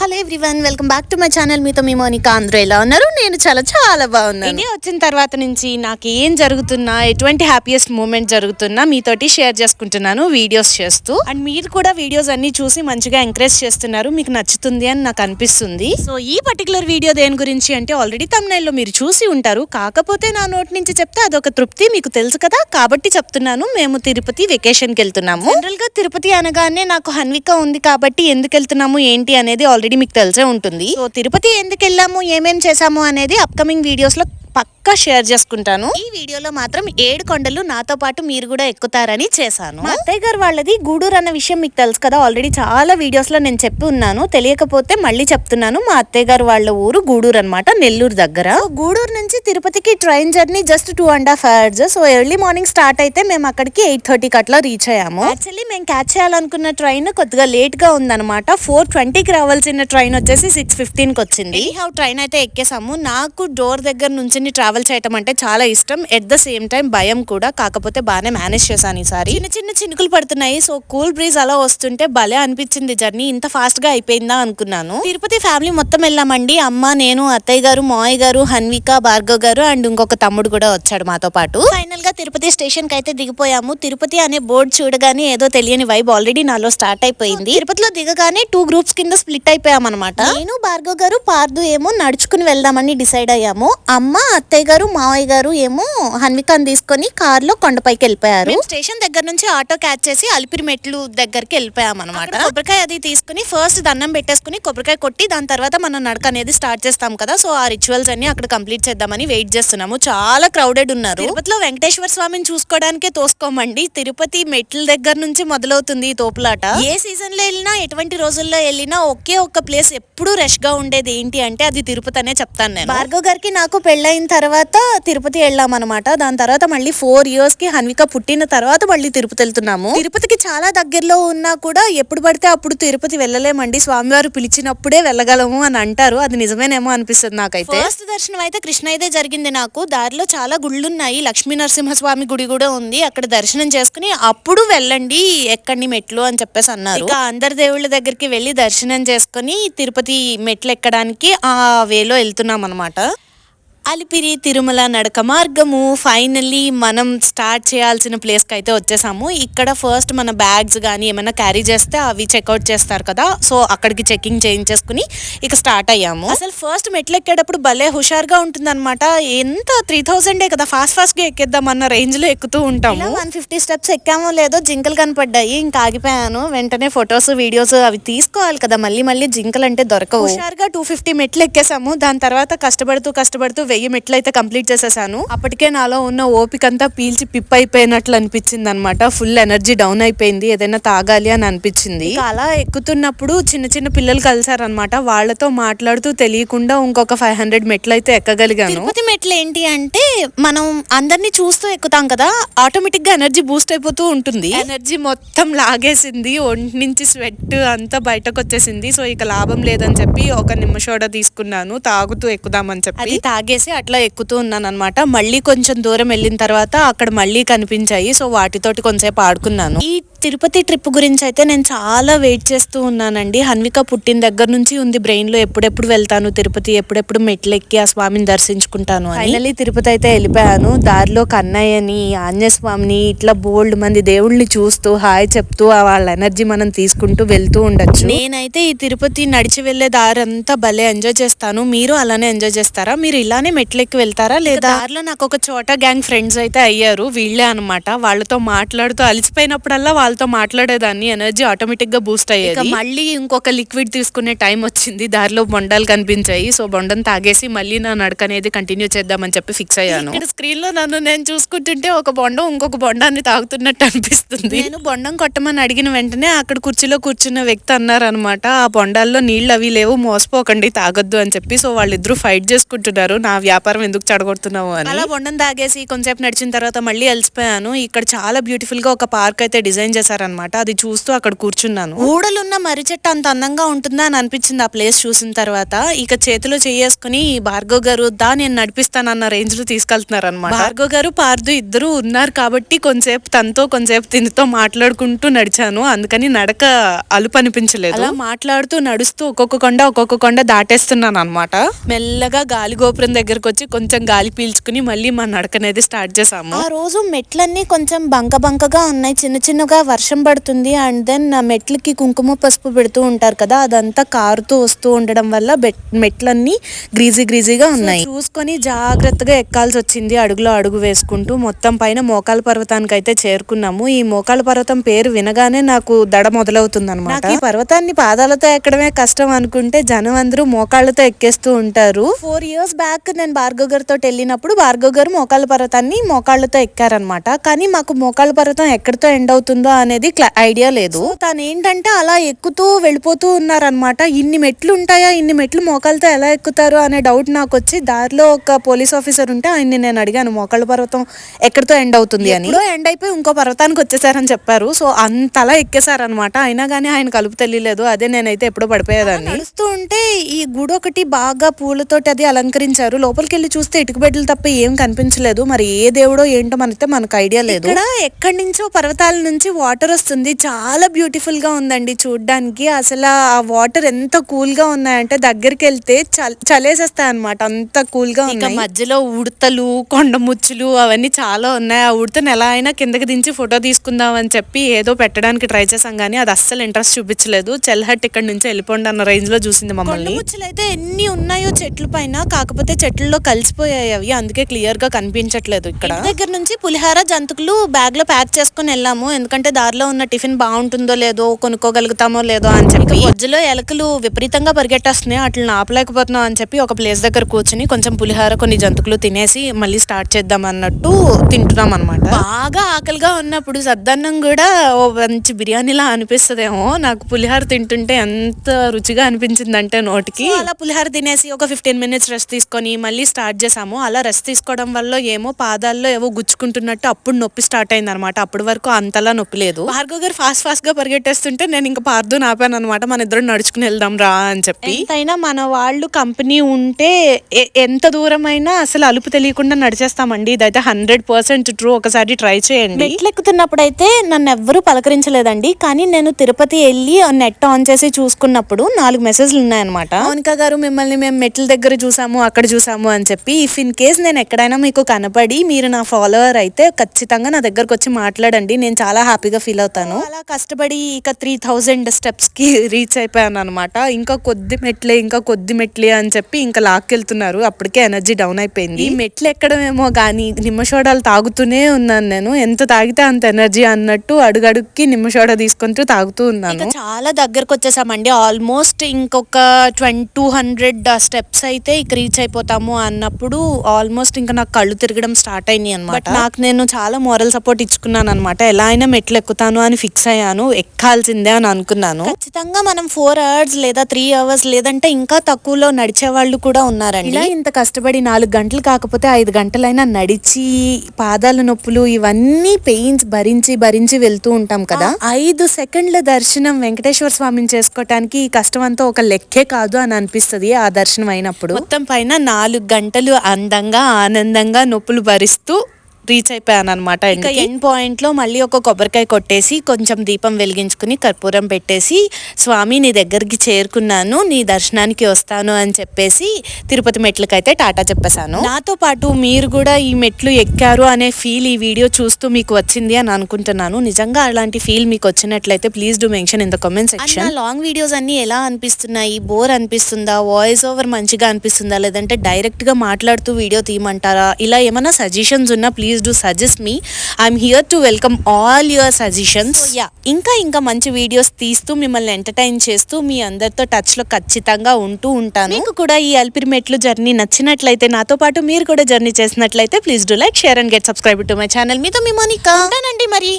Hello everyone welcome back to my channel. మీతో మీ Monica. అందరూ ఎలా ఉన్నారు? నేను చాలా చాలా బాగున్నాను. ఇండియా వచ్చిన తర్వాత నుంచి నాకు ఏం జరుగుతున్నా ఎటువంటి హ్యాపీయెస్ట్ మూమెంట్ జరుగుతున్నా మీతోటి షేర్ చేసుకుంటున్నాను వీడియోస్ చేస్తూ. అండ్ మీరు కూడా వీడియోస్ అన్ని చూసి మంచిగా ఎంకరేజ్ చేస్తున్నారు. మీకు నచ్చుతుంది అని నాకు అనిపిస్తుంది. సో ఈ పర్టికులర్ వీడియో దేని గురించి అంటే ఆల్రెడీ తమిళలో మీరు చూసి ఉంటారు. కాకపోతే నా నోటి నుంచి చెప్తే అదొక తృప్తి మీకు తెలుసు కదా. కాబట్టి చెప్తున్నాను. మేము తిరుపతి వెకేషన్కి వెళ్తున్నాము. జనరల్గా తిరుపతి అనగానే నాకు హన్విక ఉంది కాబట్టి ఎందుకు వెళ్తున్నాము ఏంటి అనేది ఆల్రెడీ మీకు తెలిసే ఉంటుంది. సో తిరుపతి ఎందుకు వెళ్ళాము ఏమేం చేసాము అనేది అప్కమింగ్ వీడియోస్లో పక్కా షేర్ చేసుకుంటాను. ఈ వీడియోలో మాత్రం ఏడు కొండలు నాతో పాటు మీరు కూడా ఎక్కుతారని చేశాను. మా అత్తయ్య గారు వాళ్ళది గూడూరు అన్న విషయం మీకు తెలుసు కదా ఆల్రెడీ చాలా వీడియోస్లో నేను చెప్పి ఉన్నాను. తెలియకపోతే మళ్ళీ చెప్తున్నాను. మా అత్తయ్య గారు వాళ్ళ ఊరు గూడూరు అన్నమాట నెల్లూరు దగ్గర. గూడూరు నుంచి తిరుపతికి train journey just two and half hours so early morning start అయితే మేము అక్కడికి ఎయిట్ థర్టీకి అట్లా రీచ్ అయ్యాము. యాక్చువల్లీ మేము క్యాచ్ చేయాలనుకున్న ట్రైన్ కొద్దిగా లేట్గా ఉందన్నమాట. ఫోర్ ట్వంటీకి రావాల్సిన ట్రైన్ వచ్చేసి సిక్స్ ఫిఫ్టీన్కి వచ్చింది. హౌ ట్రైన్ అయితే ఎక్కేసాము. నాకు డోర్ దగ్గర నుంచి ట్రావెల్ చేయటం అంటే చాలా ఇష్టం. ఎట్ ద సేమ్ టైం భయం కూడా కాకపోతే బాగానే మేనేజ్ చేశాను ఈసారి. చిన్న చిన్న చినుకులు పడుతున్నాయి. సో కూల్ బ్రీజ్ అలా వస్తుంటే భలే అనిపించింది జర్నీ ఇంత ఫాస్ట్గా అయిపోయిందా అనుకున్నాను. తిరుపతి ఫ్యామిలీ మొత్తం వెళ్ళామండి. అమ్మ నేను అత్తయ్య గారు మాయ్ గారు హన్విక భార్గవ్ గారు అండ్ ఇంకొక తమ్ముడు కూడా వచ్చాడు మాతో పాటు. ఫైనల్గా తిరుపతి స్టేషన్కి అయితే దిగిపోయాము. తిరుపతి అనే బోర్డు చూడగానే ఏదో తెలియని వైబ్ ఆల్రెడీ నాలో స్టార్ట్ అయిపోయింది. తిరుపతిలో దిగగానే టూ గ్రూప్స్ కింద స్ప్లిట్ అయిపోయాం అనమాట నేను భార్గవ్ గారు పార్దు ఏమో నడుచుకుని వెళ్దామని డిసైడ్ అయ్యాము. అమ్మ అత్తయ్య గారు మావయ్య గారు ఏమో హన్వికాన్ తీసుకొని కార్లో కొండపైకి వెళ్ళిపోయారు స్టేషన్ దగ్గర నుంచి ఆటో క్యాచ్ చేసి అలిపిరి మెట్లు దగ్గరికి వెళ్ళిపోయాం అనమాట కొబ్బరికాయ అది తీసుకుని ఫస్ట్ దండం పెట్టేసుకుని కొబ్బరికాయ కొట్టి దాని తర్వాత మనం నడక అనేది స్టార్ట్ చేస్తాం కదా. సో ఆ రిచువల్స్ అన్ని అక్కడ కంప్లీట్ చేద్దామని వెయిట్ చేస్తున్నాము. చాలా క్రౌడెడ్ ఉన్నారు. తిరుపతిలో వెంకటేశ్వర స్వామిని చూసుకోవడానికే తోసుకోమండి. తిరుపతి మెట్ల దగ్గర నుంచి మొదలవుతుంది ఈ తోపులాట. ఏ సీజన్లో వెళ్ళినా ఎటువంటి రోజుల్లో వెళ్ళినా ఒకే ఒక్క ప్లేస్ ఎప్పుడూ రష్గా ఉండేది ఏంటి అంటే అది తిరుపతి అనే చెప్తాను నేను. భార్గవ్ గారికి నాకు పెళ్ళైన తర్వాత తిరుపతి వెళ్ళాం అనమాట దాని తర్వాత మళ్ళీ ఫోర్ ఇయర్స్కి హన్విక పుట్టిన తర్వాత మళ్ళీ తిరుపతి వెళ్తున్నాము. తిరుపతికి చాలా దగ్గరలో ఉన్నా కూడా ఎప్పుడు పడితే అప్పుడు తిరుపతి వెళ్ళలేమండి. స్వామివారు పిలిచినప్పుడే వెళ్ళగలము అని అంటారు. అది నిజమేనేమో అనిపిస్తుంది నాకైతే. ఫస్ట్ దర్శనం అయితే కృష్ణయ్యదే జరిగింది నాకు. దారిలో చాలా గుళ్ళు ఉన్నాయి లక్ష్మీ నరసింహస్వామి గుడి కూడా ఉంది. అక్కడ దర్శనం చేసుకుని అప్పుడు వెళ్ళండి ఎక్కండి మెట్లు అని చెప్పేసి అన్నారు. ఇక అందరి దేవుళ్ళ దగ్గరికి వెళ్ళి దర్శనం చేసుకుని తిరుపతి మెట్లు ఎక్కడానికి ఆ వేలో వెళ్తున్నాం అనమాట అలిపిరి తిరుమల నడక మార్గము. ఫైనల్లీ మనం స్టార్ట్ చేయాల్సిన ప్లేస్కి అయితే వచ్చేసాము. ఇక్కడ ఫస్ట్ మన బ్యాగ్స్ కానీ ఏమైనా క్యారీ చేస్తే అవి చెక్అవుట్ చేస్తారు కదా. సో అక్కడికి చెకింగ్ చేయించేసుకుని ఇక స్టార్ట్ అయ్యాము. అసలు ఫస్ట్ మెట్లు ఎక్కేటప్పుడు భలే హుషారుగా ఉంటుందన్నమాట. ఎంత త్రీ థౌసండే కదా. ఫాస్ట్ ఫాస్ట్గా ఎక్కేద్దాం అన్న రేంజ్లో ఎక్కుతూ ఉంటాము. వన్ ఫిఫ్టీ స్టెప్స్ ఎక్కామో లేదో జింకలు కనపడ్డాయి. ఇంకా ఆగిపోయాను. వెంటనే ఫొటోస్ వీడియోస్ అవి తీసుకోవాలి కదా. మళ్ళీ మళ్ళీ జింకలు అంటే దొరకవు. హుషారుగా టూ ఫిఫ్టీ మెట్లు ఎక్కేసాము. దాని తర్వాత కష్టపడుతూ కష్టపడుతూ వెయ్యి మెట్లు అయితే కంప్లీట్ చేసేసాను. అప్పటికే నాలో ఉన్న ఓపిక అంతా పీల్చి పిప్ అయిపోయినట్లు అనిపించింది అనమాట ఫుల్ ఎనర్జీ డౌన్ అయిపోయింది. ఏదైనా తాగాలి అని అనిపించింది. అలా ఎక్కుతున్నప్పుడు చిన్న చిన్న పిల్లలు కలిసారనమాట వాళ్ళతో మాట్లాడుతూ తెలియకుండా ఇంకొక ఫైవ్ హండ్రెడ్ మెట్లు అయితే ఎక్కగలిగాను. తిరుపతి మెట్లు ఏంటి అంటే మనం అందరినీ చూస్తూ ఎక్కుతాం కదా ఆటోమేటిక్గా ఎనర్జీ బూస్ట్ అయిపోతూ ఉంటుంది. ఎనర్జీ మొత్తం లాగేసింది. ఒంటి నుంచి స్వెట్ అంతా బయటకు వచ్చేసింది సో ఇక లాభం లేదని చెప్పి ఒక నిమ్మషోడ తీసుకున్నాను. తాగుతూ ఎక్కుదామని చెప్పి. అది తాగేసి అట్లా ఎక్కుతూ ఉన్నాను అనమాట మళ్ళీ కొంచెం దూరం వెళ్ళిన తర్వాత అక్కడ మళ్ళీ కనిపించాయి. సో వాటితోటి కొంచెంసేపు ఆడుకున్నాను. ఈ తిరుపతి ట్రిప్ గురించి అయితే నేను చాలా వెయిట్ చేస్తూ ఉన్నానండి. హన్విక పుట్టిన దగ్గర నుంచి ఉంది బ్రెయిన్లో ఎప్పుడెప్పుడు వెళ్తాను తిరుపతి ఎప్పుడెప్పుడు మెట్లు ఎక్కి ఆ స్వామిని దర్శించుకుంటాను ఫైనల్లీ తిరుపతి అయితే వెళ్ళిపోయాను. దారిలో కన్నయ్యని ఆంజనేయ స్వామిని ఇట్లా బోల్డ్ మంది దేవుళ్ళని చూస్తూ హాయ్ చెప్తూ ఆ వాళ్ళ ఎనర్జీ మనం తీసుకుంటూ వెళ్తూ ఉండొచ్చు. నేనైతే ఈ తిరుపతి నడిచి వెళ్ళే దారి అంతా భలే ఎంజాయ్ చేస్తాను. మీరు అలానే ఎంజాయ్ చేస్తారా? మీరు ఇలానే మెట్లెక్కి వెళ్తారా లేదా? దారిలో నాకు ఒక చోట గ్యాంగ్ ఫ్రెండ్స్ అయితే అయ్యారు. వీళ్ళే అన్నమాట. వాళ్ళతో మాట్లాడుతూ అలసిపోయినప్పుడల్లా వాళ్ళతో మాట్లాడేదాన్ని ఎనర్జీ ఆటోమేటిక్గా బూస్ట్ అయ్యేది. మళ్ళీ ఇంకొక లిక్విడ్ తీసుకునే టైం వచ్చింది. దారిలో బొండాలు కనిపించాయి. సో బొండం తాగేసి మళ్ళీ నా నడక అనేది కంటిన్యూ చేద్దామని చెప్పి ఫిక్స్ అయ్యాను. ఇక్కడ స్క్రీన్లో నన్ను నేను చూసుకుంటుంటే ఒక బొండం ఇంకొక బొండాన్ని తాగుతున్నట్టు అనిపిస్తుంది. నేను బొండం కొట్టమని అడిగిన వెంటనే అక్కడ కుర్చీలో కూర్చున్న వ్యక్తి అన్నారనమాట ఆ బొండాల్లో నీళ్ళు అవి లేవు మోసపోకండి తాగొద్దు అని చెప్పి. సో వాళ్ళిద్దరూ ఫైట్ చేసుకుంటున్నారు. నా వ్యాపారం ఎందుకు చెడగొడుతున్నావు అని. అలా బొండం తాగేసి కొంచెంసేపు నడిచిన తర్వాత మళ్ళీ అలసిపోయాను. ఇక్కడ చాలా బ్యూటిఫుల్గా ఒక పార్క్ అయితే డిజైన్ చేశారనమాట అది చూస్తూ అక్కడ కూర్చున్నాను. ఊడలున్న మర్రి చెట్టు అంత అందంగా ఉంటుందా అని అనిపించింది ఆ ప్లేస్ చూసిన తర్వాత. ఇక చేతిలో చేసుకుని భార్గవ్ గారు దా నేను నడిపిస్తానన్న రేంజ్లో తీసుకెళ్తున్నారు అనమాట భార్గవ్ గారు పార్దు ఇద్దరు ఉన్నారు కాబట్టి కొంతసేపు తనతో కొంతసేపు తినితో మాట్లాడుకుంటూ నడిచాను. అందుకని నడక అలుపు అనిపించలేదు. అలా మాట్లాడుతూ నడుస్తూ ఒక్కొక్క కొండ ఒక్కొక్క కొండ దాటేస్తున్నాను అనమాట మెల్లగా గాలి గోపురం దగ్గరకు వచ్చి కొంచెం గాలి పీల్చుకుని మళ్ళీ మా నడక అనేది స్టార్ట్ చేసాము ఆ రోజు మెట్లన్నీ కొంచెం బంక బంకగా ఉన్నాయి. చిన్న చిన్నగా వర్షం పడుతుంది అండ్ దెన్ మెట్లకి కుంకుమ పసుపు పెడుతూ ఉంటారు కదా అదంతా కారుతూ వస్తూ ఉండడం వల్ల మెట్లన్నీ గ్రీజీ గ్రీజీగా ఉన్నాయి. చూసుకొని జాగ్రత్తగా ఎక్కాల్సి వచ్చింది అడుగులో అడుగు వేసుకుంటూ. మొత్తం పైన మోకాల పర్వతానికి అయితే చేరుకున్నాము. ఈ మోకాల పర్వతం పేరు వినగానే నాకు దడ మొదలవుతుంది అనమాట ఈ పర్వతాన్ని పాదాలతో ఎక్కడమే కష్టం అనుకుంటే జనం అందరూ మోకాళ్ళతో ఎక్కేస్తూ ఉంటారు. ఫోర్ ఇయర్స్ బ్యాక్ నేను భార్గవ్ గారితో వెళ్ళినప్పుడు భార్గవ్ గారు మోకాళ్ళ పర్వతాన్ని మోకాళ్ళతో ఎక్కారనమాట కానీ మాకు మోకాళ్ళ పర్వతం ఎక్కడితో ఎండ్ అవుతుందో అనేది ఐడియా లేదు. తను ఏంటంటే అలా ఎక్కుతూ వెళ్ళిపోతూ ఉన్నారనమాట ఇన్ని మెట్లు ఉంటాయా ఇన్ని మెట్లు మోకాళ్ళతో ఎలా ఎక్కుతారు? అనే డౌట్ నాకు వచ్చి దారిలో ఒక పోలీస్ ఆఫీసర్ ఉంటే ఆయన్ని నేను అడిగాను మోకాళ్ళ పర్వతం ఎక్కడితో ఎండ్ అవుతుంది అని. ఎండ్ అయిపోయి ఇంకో పర్వతానికి వచ్చేసారని చెప్పారు. సో అంతలా ఎక్కేసారనమాట అయినా కానీ ఆయన కలుపు తెలియలేదు. అదే నేనైతే ఎప్పుడో పడిపోయేదాన్ని. నడుస్తూ ఉంటే ఈ గుడి ఒకటి బాగా పూలతోటి అది అలంకరించారు. లోపలికి వెళ్ళి చూస్తే ఇటుక బెడ్లు తప్ప ఏం కనిపించలేదు. మరి ఏ దేవుడో ఏంటో మనైతే మనకు ఐడియా లేదు. ఇక్కడ ఎక్కడి నుంచో పర్వతాల నుంచి వాటర్ వస్తుంది. చాలా బ్యూటిఫుల్గా ఉందండి చూడడానికి. అసలు ఆ వాటర్ ఎంత కూల్గా ఉన్నాయంటే దగ్గరికి వెళ్తే చలేసేస్తాయి అనమాట అంత కూల్గా ఉన్నాయి. మధ్యలో ఉడతలు కొండ ముచ్చులు అవన్నీ చాలా ఉన్నాయి. ఆ ఉడతను ఎలా అయినా కిందకి దించి ఫోటో తీసుకుందాం అని చెప్పి ఏదో పెట్టడానికి ట్రై చేసాం కానీ అది అస్సలు ఇంట్రెస్ట్ చూపించలేదు. చెల్హట్ ఇక్కడ నుంచి వెళ్ళిపోండి అన్న రేంజ్లో చూసింది మమ్మల్ని. ముచ్చులు అయితే ఎన్ని ఉన్నాయో చెట్ల పైన కాకపోతే చెట్లలో కలిసిపోయాయి అవి. అందుకే క్లియర్గా కనిపించట్లేదు ఇక్కడ. దగ్గర నుంచి పులిహార జంతుకులు బ్యాగ్లో ప్యాక్ చేసుకుని వెళ్ళాము. ఎందుకంటే దారిలో ఉన్న టిఫిన్ బాగుంటుందో లేదో కొనుక్కోగలుగుతామో లేదో అని చెప్పి మధ్యలో ఎలకలు విపరీతంగా పరిగెట్టేస్తున్నాయి. అట్లా ఆపలేకపోతున్నాం అని చెప్పి ఒక ప్లేస్ దగ్గర కూర్చుని కొంచెం పులిహార కొన్ని జంతుకులు తినేసి మళ్ళీ స్టార్ట్ చేద్దాం అన్నట్టు తింటున్నాం అనమాట బాగా ఆకలిగా ఉన్నప్పుడు సద్దన్నం కూడా ఓ మంచి బిర్యానీలా అనిపిస్తుందేమో. నాకు పులిహార తింటుంటే ఎంత రుచిగా అనిపించింది అంటే నోటికి అలా పులిహార తినేసి ఒక ఫిఫ్టీన్ మినిట్స్ రెస్ట్ తీసుకొని మళ్ళీ స్టార్ట్ చేసాము. అలా రెస్ట్ తీసుకోవడం వల్ల ఏమో పాదాల్లో ఏవో గుచ్చుకుంటున్నట్టు అప్పుడు నొప్పి స్టార్ట్ అయింది అనమాట అప్పటి వరకు అంతలా నొప్పి లేదు. భార్గవ్ గారు ఫాస్ట్ ఫాస్ట్గా పరిగెట్టేస్తుంటే నేను ఇంకా పార్దు నాపాను అనమాట మన ఇద్దరం నడుచుకుని వెళ్దాం రా అని చెప్పి. ఎంతైనా మన వాళ్ళు కంపెనీ ఉంటే ఎంత దూరం అయినా అసలు అలుపు తెలియకుండా నడిచేస్తామండి. ఇదైతే హండ్రెడ్ పర్సెంట్ ట్రూ ఒకసారి ట్రై చేయండి. ఎక్కుతున్నప్పుడు అయితే నన్ను ఎవ్వరూ పలకరించలేదండి. కానీ నేను తిరుపతి వెళ్ళి నెట్ ఆన్ చేసి చూసుకున్నప్పుడు నాలుగు మెసేజ్లు ఉన్నాయన్నమాట. మౌనిక గారు మిమ్మల్ని మేము మెట్ల దగ్గర చూసాము అక్కడ చూసాము అని చెప్పి ఇఫ్ ఇన్ కేస్ నేను ఎక్కడైనా మీకు కనపడి మీరు నా ఫాలోవర్ అయితే ఖచ్చితంగా నా దగ్గరకు వచ్చి మాట్లాడండి. నేను చాలా హ్యాపీగా ఫీల్ అవుతాను. అలా కష్టపడి ఇక త్రీ థౌజండ్ స్టెప్స్కి రీచ్ అయిపోయాను అనమాట ఇంకా కొద్ది మెట్లే ఇంకా కొద్ది మెట్లే అని చెప్పి ఇంకా లాక్కెళ్తున్నారు. అప్పటికే ఎనర్జీ డౌన్ అయిపోయింది. ఈ మెట్లు ఎక్కడమేమో కానీ నిమ్మషోడాలు తాగుతూనే ఉన్నాను నేను. ఎంత తాగితే అంత ఎనర్జీ అన్నట్టు అడుగడుక్కి నిమ్మషోడ తీసుకుంటూ తాగుతూ ఉన్నాను. చాలా దగ్గరకు వచ్చేసామండి. ఆల్మోస్ట్ ఇంకొక ట్వంటీ టూ హండ్రెడ్ స్టెప్స్ అయితే ఇక రీచ్ అయిపోతాము అన్నప్పుడు ఆల్మోస్ట్ ఇంకా నాకు కళ్ళు తిరగడం స్టార్ట్ అయినాయి అనమాట నాకు నేను చాలా మోరల్ సపోర్ట్ ఇచ్చుకున్నాను అనమాట ఎలా అయినా మెట్లు ఎక్కుతాను అని ఫిక్స్ అయ్యాను. ఎక్కాల్సిందే అని అనుకున్నాను. ఖచ్చితంగా మనం ఫోర్ అవర్స్ లేదా త్రీ అవర్స్ లేదంటే ఇంకా తక్కువలో నడిచే వాళ్ళు కూడా ఉన్నారండి. ఇలా ఇంత కష్టపడి నాలుగు గంటలు కాకపోతే ఐదు గంటలైనా నడిచి పాదాల నొప్పులు ఇవన్నీ పెయిన్స్ భరించి భరించి వెళ్తూ ఉంటాం కదా. ఐదు సెకండ్ల దర్శనం వెంకటేశ్వర స్వామిని చేసుకోవటానికి ఈ కష్టం అంతా ఒక లెక్కే కాదు అని అనిపిస్తది ఆ దర్శనం అయినప్పుడు. మొత్తం పైన నాలుగు గంటలు అందంగా ఆనందంగా నొప్పులు భరిస్తూ రీచ్ అయిపోయాను అనమాట ఇంకా ఎండ్ పాయింట్లో మళ్ళీ ఒక కొబ్బరికాయ కొట్టేసి కొంచెం దీపం వెలిగించుకుని కర్పూరం పెట్టేసి స్వామి నీ దగ్గరికి చేరుకున్నాను నీ దర్శనానికి వస్తాను అని చెప్పేసి తిరుపతి మెట్లకైతే టాటా చెప్పేశాను. నాతో పాటు మీరు కూడా ఈ మెట్లు ఎక్కారు అనే ఫీల్ ఈ వీడియో చూస్తూ మీకు వచ్చింది అని అనుకుంటున్నాను. నిజంగా అలాంటి ఫీల్ మీకు వచ్చినట్లయితే please do mention in the comment section long videos అన్ని ఎలా అనిపిస్తున్నాయి? బోర్ అనిపిస్తుందా? వాయిస్ ఓవర్ మంచిగా అనిపిస్తుందా? లేదంటే డైరెక్ట్గా మాట్లాడుతూ వీడియో తీయమంటారా? ఇలా ఏమైనా సజెషన్స్ ఉన్నా please do suggest me I'm here to welcome all your suggestions yeah ఇంకా ఇంకా మంచి వీడియోస్ తీస్తూ మిమ్మల్ని ఎంటర్టైన్ చేస్తూ మీ అందరితో టచ్లో ఖచ్చితంగా ఉంటూ ఉంటాను. మీకు కూడా ఈ అల్పిరిమెట్లు జర్నీ నచ్చినట్లయితే నాతో పాటు మీరు కూడా జర్నీ చేసినట్లయితే please do like share and get subscribe to my channel మీతో మీ మోనికా. ఉంటానండి మరి.